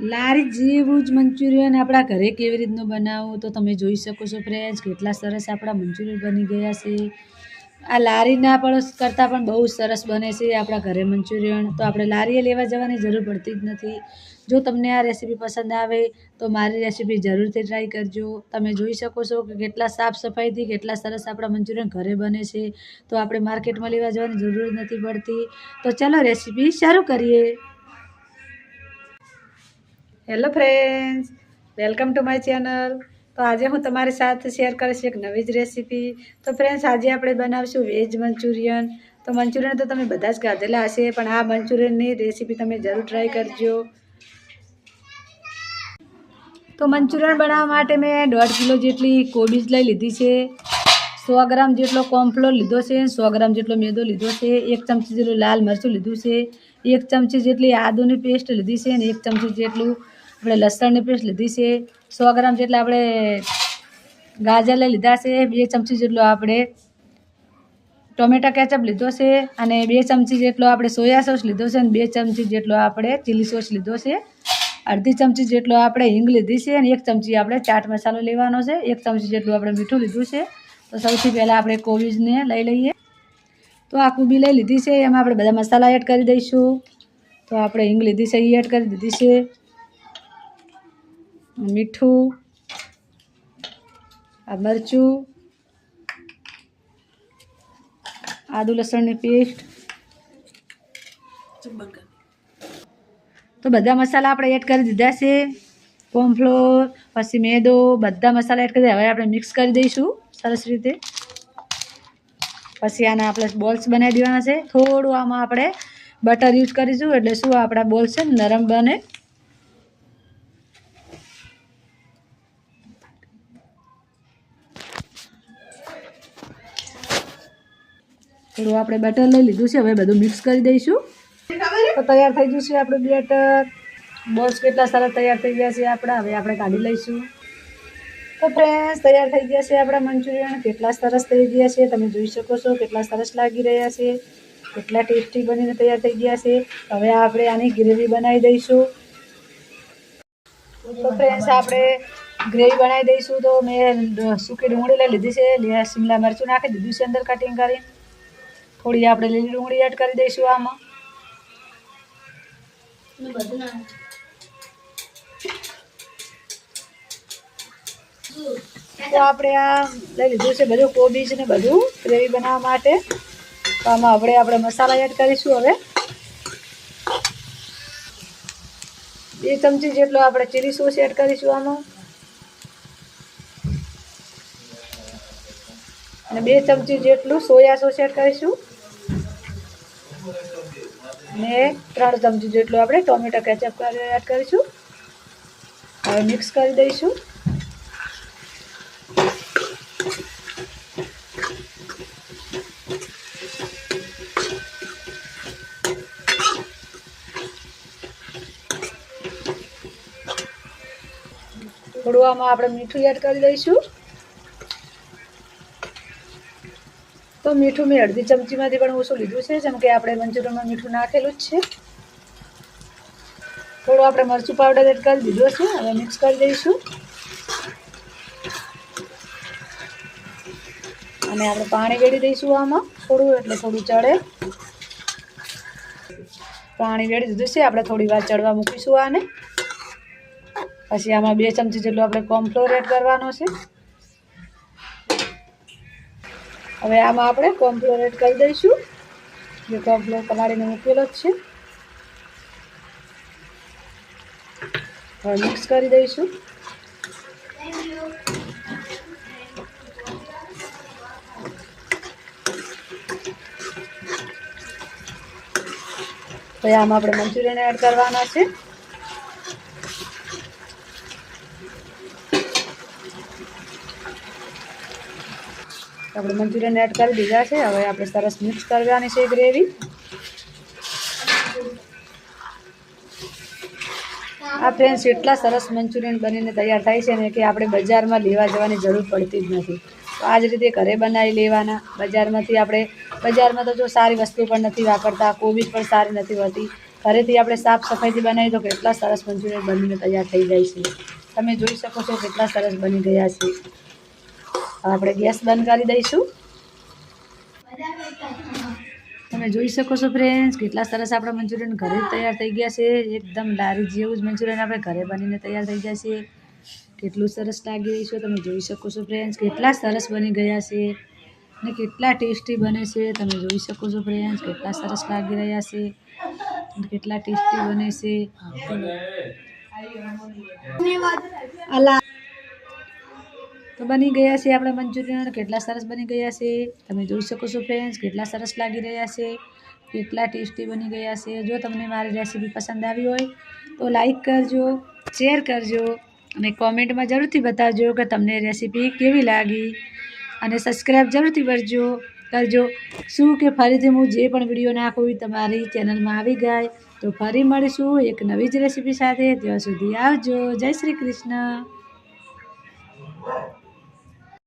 લારી જેવું જ મંચુરિયન આપણા ઘરે કેવી રીતનું બનાવવું તો તમે જોઈ શકો છો ફ્રેન્ડ્સ કેટલા સરસ આપણા મંચુરિયન બની ગયા છે. આ લારીના પણ કરતાં પણ બહુ સરસ બને છે આપણા ઘરે મંચુરિયન. તો આપણે લારીએ લેવા જવાની જરૂર પડતી જ નથી. જો તમને આ રેસીપી પસંદ આવે તો મારી રેસીપી જરૂરથી ટ્રાય કરજો. તમે જોઈ શકો છો કે કેટલા સાફ સફાઈથી કેટલા સરસ આપણા મંચુરિયન ઘરે બને છે. તો આપણે માર્કેટમાં લેવા જવાની જરૂર નથી પડતી. તો ચાલો રેસીપી શરૂ કરીએ. Hello friends welcome to my channel તો આજે હું તમારી સાથે શેર કરીશ એક નવી જ રેસીપી તો ફ્રેન્ડ્સ આજે આપણે બનાવશું વેજ મંચુરિયન. તો મંચુરિયન તો તમે બધા જ ખાધેલા હશે, પણ આ મંચુરિયનની રેસીપી તમે જરૂર ટ્રાય કરજો. તો મંચુરિયન બનાવવા માટે મેં દોઢ કિલો જેટલી કોબીજ લઈ લીધી છે. સો ગ્રામ જેટલો કોર્નફ્લોર લીધો છે, સો ગ્રામ જેટલો મેદો લીધો છે, એક ચમચી જેટલું લાલ મરચું લીધું છે, એક ચમચી જેટલી આદુની પેસ્ટ લીધી છે, અને એક ચમચી જેટલું આપણે લસણની પેસ્ટ લીધી છે, સો ગ્રામ જેટલા આપણે ગાજર લઈ લીધા છે, બે ચમચી જેટલો આપણે ટોમેટા કેચઅપ લીધો છે અને બે ચમચી જેટલો આપણે સોયા સોસ લીધો છે અને બે ચમચી જેટલો આપણે ચીલી સોસ લીધો છે. અડધી ચમચી જેટલો આપણે હિંગ લીધી છે અને એક ચમચી આપણે ચાટ મસાલો લેવાનો છે. એક ચમચી જેટલું આપણે મીઠું લીધું છે. તો સૌથી પહેલાં આપણે કોબીજને લઈ લઈએ. તો આ કોબી લઈ લીધી છે. એમાં આપણે બધા મસાલા એડ કરી દઈશું. તો આપણે હિંગ લીધી છે એ એડ કરી દીધી છે. મીઠું, આ મરચું, આદુ લસણની પેસ્ટ. તો બધા મસાલા આપણે એડ કરી દીધા છે. કોર્નફ્લોર, પછી મેદો, બધા મસાલા એડ કરી હવે આપણે મિક્સ કરી દઈશું સરસ રીતે. પછી આના આપણે બોલ્સ બનાવી દેવાના છે. થોડું આમાં આપણે બટર યુઝ કરીશું. એટલે શું આપણા બોલ્સ છે નરમ બને. થોડું આપણે બટર લઈ લીધું છે. હવે બધું મિક્સ કરી દઈશું. તો તૈયાર થઈ ગયું છે આપણું બેટર બોલ્સ કેટલા સારા તૈયાર થઈ ગયા છે આપણા. હવે આપણે કાઢી લઈશું. તો ફ્રેન્ડ્સ તૈયાર થઈ ગયા છે આપણા મંચુરિયન. કેટલા સરસ થઈ ગયા છે. તમે જોઈ શકો છો કેટલા સરસ લાગી રહ્યા છે. કેટલા ટેસ્ટી બનીને તૈયાર થઈ ગયા છે. હવે આપણે આની ગ્રેવી બનાવી દઈશું. તો ફ્રેન્ડ્સ આપણે ગ્રેવી બનાવી દઈશું. તો મેં સૂકી ડુંગળી લઈ લીધી છે. શિમલા મરચું નાખી દીધું છે અંદર કટિંગ કરી થોડી આપણે લીલી ડુંગળી એડ કરી દઈશું આમાં. તો આપણે આ લઈ લીધું છે બધું કોબીજ ને બધું ગ્રેવી બનાવવા માટે. તો આમાં આપણે આપણે મસાલા એડ કરીશું હવે. બે ચમચી જેટલો આપણે ચીલી સોસ એડ કરીશું આમાં. અને બે ચમચી જેટલું સોયા સોસ એડ કરીશું. ને ત્રણ ચમચી જેટલું આપણે ટોમેટો કેચઅપ એડ કરીશું. હવે મિક્સ કરી દઈશું. થોડું આમાં આપણે મીઠું એડ કરી દઈશું. તો મીઠું મેં અડધી ચમચીમાંથી પણ ઓછું લીધું છે, જેમ કે આપણે મંચુરિયનમાં મીઠું નાખેલું જ છે. થોડું આપણે મરચું પાવડર એડ કરી દીધો છે, હવે મિક્સ કરી દઈશું. અને આપણે પાણી વેડી દઈશું આમાં, થોડું એટલે થોડું ચડે. પાણી વેડી દીધું છે, આપણે થોડી વાર ચડવા મૂકીશું આને. પછી આમાં બે ચમચી જેટલું આપણે કોર્નફ્લોર એડ કરવાનો છે. હવે આમાં આપણે કોમ્પ્લોર એડ કરી દઈશું. જે કોમ્પ્લોર પલાળીને મૂકેલો જ છે. હવે મિક્સ કરી દઈશું. તો આમાં આપણે મંચુરિયન એડ કરવાના છે. આપણે મંચુરિયન એડ કરી દીધા છે. હવે આપણે સરસ મિક્સ કરવાની છે ગ્રેવી આ ફ્રેન્ડ્સ એટલા સરસ મંચુરિયન બનીને તૈયાર થાય છે ને કે આપણે બજારમાં લેવા જવાની જરૂર પડતી જ નથી. તો આ જ રીતે ઘરે બનાવી લેવાના. બજારમાંથી આપણે, બજારમાં તો જો સારી વસ્તુ પણ નથી વાપરતા, કોબીજ પણ સારી નથી હોતી. ઘરેથી આપણે સાફ સફાઈથી બનાવીએ તો કેટલા સરસ મંચુરિયન બનીને તૈયાર થઈ જાય છે. તમે જોઈ શકો છો કેટલા સરસ બની ગયા છે. હવે આપણે ગેસ બંધ કરી દઈશું. તમે જોઈ શકો છો ફ્રેન્ડ્સ કેટલા સરસ આપણા મંચુરિયન ઘરે જ તૈયાર થઈ ગયા છે. એકદમ લારી જેવું જ મંચુરિયન આપણે ઘરે બનીને તૈયાર થઈ જાય છે. કેટલું સરસ લાગી રહ્યું છે તમે જોઈ શકો છો ફ્રેન્ડ્સ કેટલા સરસ બની ગયા છે અને કેટલા ટેસ્ટી બને છે. તમે જોઈ શકો છો ફ્રેન્ડ્સ કેટલા સરસ લાગી રહ્યા છે કેટલા ટેસ્ટી બને છે. અલા તો બની ગયા છે આપણા મંચુરિયન કેટલા સરસ બની ગયા છે. તમે જોઈ શકો છો ફ્રેન્ડ્સ કેટલા સરસ લાગી રહ્યા છે. કેટલા ટેસ્ટી બની ગયા છે. જો તમને મારી રેસીપી પસંદ આવી હોય, તો લાઈક કરજો શેર કરજો અને કોમેન્ટમાં જરૂરથી બતાવજો કે તમને રેસીપી કેવી લાગી. અને સબસ્ક્રાઈબ જરૂરથી કરજો કરજો. શું કે ફરીથી હું જે પણ વીડિયો નાખું તમારી ચેનલમાં આવી જાય. તો ફરી મળીશું એક નવી જ રેસીપી સાથે. ત્યાં સુધી આવજો. જય શ્રી કૃષ્ણ.